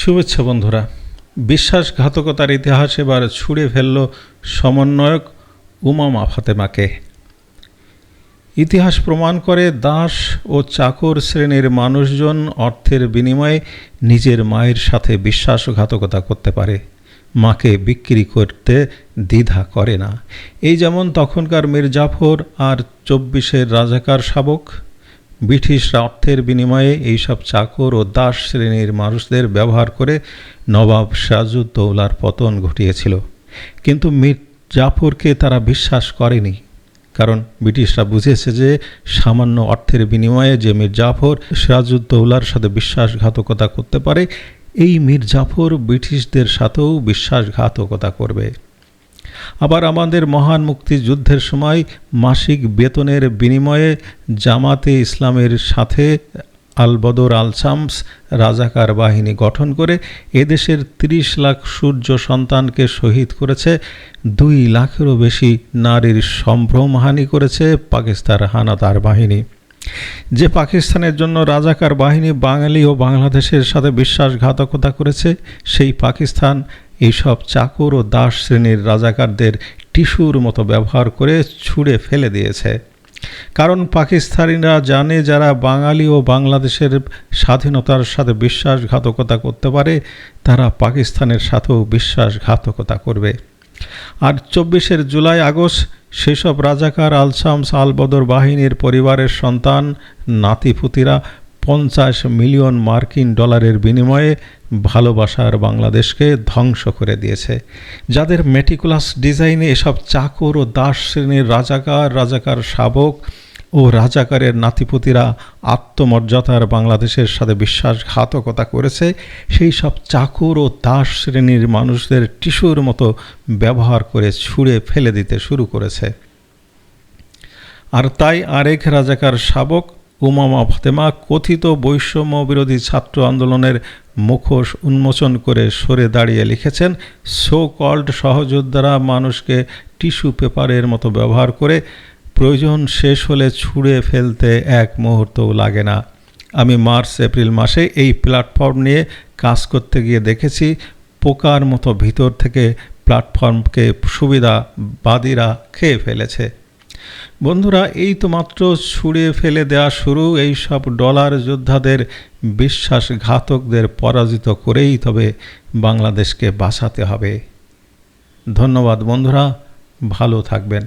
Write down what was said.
শুভেচ্ছা বন্ধুরা। বিশ্বাসঘাতকতার ইতিহাস এবার ছুঁড়ে ফেলল সমন্বয়ক উমামা ফাতেমাকে। ইতিহাস প্রমাণ করে দাস ও চাকর শ্রেণির মানুষজন অর্থের বিনিময়ে নিজের মায়ের সাথে বিশ্বাসঘাতকতা করতে পারে। মাকে বিক্রি করতে দ্বিধা করে না। এই যেমন তখনকার মির্জাফর আর চব্বিশের রাজাকার শাবক ব্রিটিশরা অর্থের বিনিময়ে এইসব চাকর ও দাস শ্রেণির মানুষদের ব্যবহার করে নবাব সিরাজউদ্দৌলার পতন ঘটিয়েছিল। কিন্তু মীর জাফরকে তারা বিশ্বাস করেনি, কারণ ব্রিটিশরা বুঝেছে যে সামান্য অর্থের বিনিময়ে যে মীর জাফর সিরাজউদ্দৌলার সাথে বিশ্বাসঘাতকতা করতে পারে, এই মীর জাফর ব্রিটিশদের সাথেও বিশ্বাসঘাতকতা করবে। আবার আমাদের মহান মুক্তিযুদ্ধের সময় মাসিক বেতনের বিনিময়ে জামাতে ইসলামের সাথে আলবদর আলসামস রাজাকার বাহিনী গঠন করে এদেশের ৩০ লাখ সূর্য সন্তানকে শহীদ করেছে, দুই লাখেরও বেশি নারীর সম্ভ্রমহানি করেছে পাকিস্তান হানাদার বাহিনী। যে পাকিস্তানের জন্য রাজাকার বাহিনী বাঙালি ও বাংলাদেশের সাথে বিশ্বাসঘাতকতা করেছে, সেই পাকিস্তান এইসব চাকর ও দাস শ্রেণির রাজাকারদের টিস্যুর মতো ব্যবহার করে ছুঁড়ে ফেলে দিয়েছে। কারণ পাকিস্তানিরা জানে যারা বাঙালি ও বাংলাদেশের স্বাধীনতার সাথে বিশ্বাসঘাতকতা করতে পারে, তারা পাকিস্তানের সাথেও বিশ্বাসঘাতকতা করবে। আর চব্বিশের জুলাই, আগস্ট সেসব রাজাকার আলসামস আলবদর বাহিনীর পরিবারের সন্তান, নাতিপুতিরা পঞ্চাশ মিলিয়ন মার্কিন ডলারের বিনিময়ে ভালোবাসার বাংলাদেশকে ধ্বংস করে দিয়েছে। যাদের মেটিকুলাস ডিজাইনে এসব চাকর ও দাস শ্রেণির রাজাকার রাজাকার শাবক ও রাজাকারের নাতিপুতিরা আত্মমর্যাদার বাংলাদেশের সাথে বিশ্বাসঘাতকতা করেছে, সেই সব চাকর ও দাস শ্রেণির মানুষদের টিস্যুর মতো ব্যবহার করে ছুঁড়ে ফেলে দিতে শুরু করেছে। আর তাই আরেক রাজাকার শাবক উমামা ফাতেমা কথিত বৈষম্য বিরোধী ছাত্র আন্দোলনের মুখোশ উন্মোচন করে সরে দাঁড়িয়ে লিখেছেন সো কল্ড সহযোদ্ধারা মানুষকে টিস্যু পেপারের মতো ব্যবহার করে প্রয়োজন শেষ হলে ছুঁড়ে ফেলতে এক মুহূর্তও লাগে না। আমি মার্চ, এপ্রিল মাসে এই প্ল্যাটফর্ম নিয়ে কাজ করতে গিয়ে দেখেছি, পোকার মতো ভিতর থেকে প্ল্যাটফর্মকে সুবিধাবাদীরা খেয়ে ফেলেছে। বন্ধুরা, এই তো মাত্র ছুঁড়ে ফেলে দেওয়া শুরু। এই সব ডলার যোদ্ধাদের বিশ্বাসঘাতকদের পরাজিত করেই তবে বাংলাদেশকে বাঁচাতে হবে। ধন্যবাদ বন্ধুরা, ভালো থাকবেন।